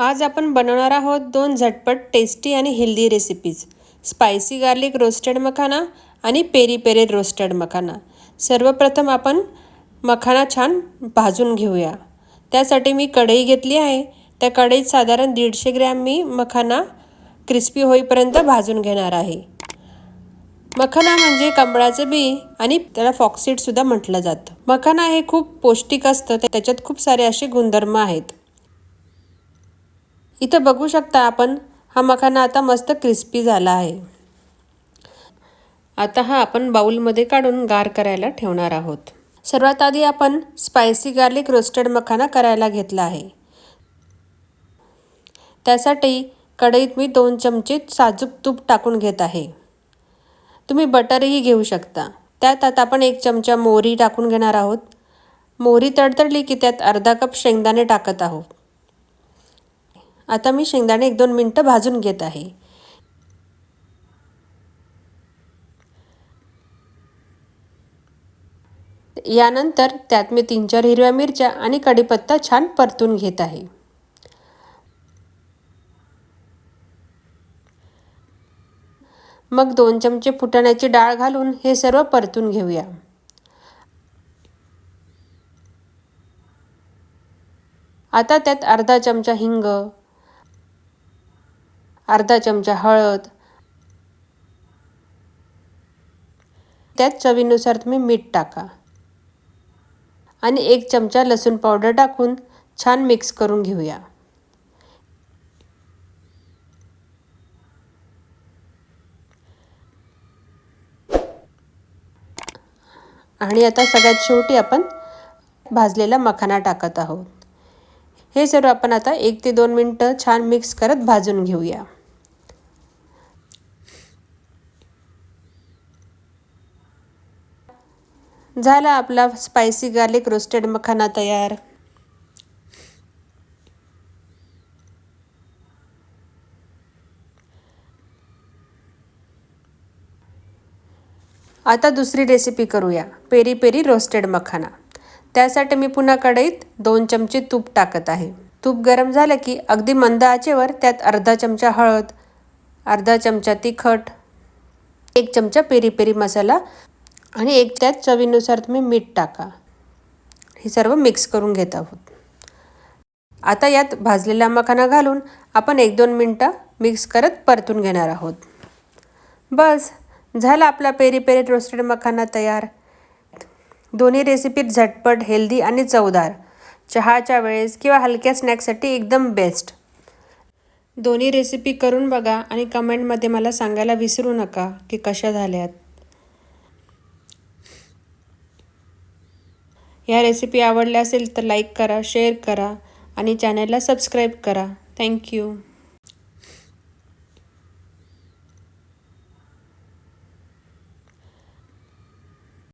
आज आपण बनवणार आहोत दोन झटपट टेस्टी आणि healthy recipes spicy garlic roasted makhana आणि पेरी पेरी रोस्टेड मखाना. सर्वप्रथम आपण मखाना छान भाजून घेऊया. त्यासाठी मी कढई घेतली आहे. त्या कढईत साधारण दीडशे ग्रॅम मी मखाना क्रिस्पी होईपर्यंत भाजून घेणार आहे. मखाना म्हणजे कमळाचं बी आणि त्याला फॉक्सीडसुद्धा म्हटलं जातं. मखाना हे खूप पौष्टिक असतं. त्याच्यात खूप सारे असे गुणधर्म आहेत. इथं बघू शकता आपण हा मखाना आता मस्त क्रिस्पी झाला आहे. आता हा आपण बाऊलमध्ये काढून गार करायला ठेवणार आहोत. सर्वात आधी आपण स्पायसी गार्लिक रोस्टेड मखाना करायला घेतला आहे. त्यासाठी कढईत मी दोन चमचे साजूक तूप टाकून घेत आहे. तुम्ही बटरही घेऊ शकता. त्यात आता आपण एक चमचा मोहरी टाकून घेणार आहोत. मोहरी तडतडली की त्यात अर्धा कप शेंगदाणे टाकत आहोत. आता मी शेंगदाणे एक दोन मिनटं भाजून घेत आहे. यानंतर त्यात मी तीन चार हिरव्या मिरच्या आणि कढीपत्ता छान परतून घेत आहे. मग दोन चमचे फुटाण्याची डाळ घालून हे सर्व परतून घेऊया. आता त्यात अर्धा चमचा हिंग अर्धा चमचा हळद. त्यात चवीनुसार तुम्ही मीठ टाका. आणि एक चमचा लसूण पावडर टाकून छान मिक्स करून घेऊया. आणि आता सगळ्यात शेवटी आपण भाजलेला मखाना टाकत आहोत. हे सर्व आपण आता एक ते दोन मिनटं छान मिक्स करत भाजून घेऊया. झाला आपला स्पायसी गार्लिक रोस्टेड मखाना तयार. आता दुसरी रेसिपी करूया. Peri peri roasted makhana. त्यासाठी मी पुन्हा कढईत दोन चमचे तूप टाकत आहे. तूप गरम झालं की अगदी मंद आचेवर त्यात अर्धा चमचा हळद अर्धा चमचा तिखट एक चमचा पेरी पेरी मसाला आणि एक त्याच चवीनुसार तुम्ही मीठ टाका. हे सर्व मिक्स करून घेत आहोत. आता यात भाजलेला मखाना घालून आपण एक दोन मिनटं मिक्स करत परतून घेणार आहोत. बस झाला आपला पेरी पेरी रोस्टेड मखाना तयार. दोन्ही रेसिपीत झटपट हेल्दी आणि चवदार. चहाच्या वेळेस किंवा हलक्या स्नॅक्ससाठी एकदम बेस्ट दोन्ही रेसिपी करून बघा आणि कमेंटमध्ये मला सांगायला विसरू नका की कशा झाल्यात. ह्या रेसिपी आवडल्या असेल तर लाईक करा शेअर करा आणि चॅनलला सबस्क्राईब करा. थँक्यू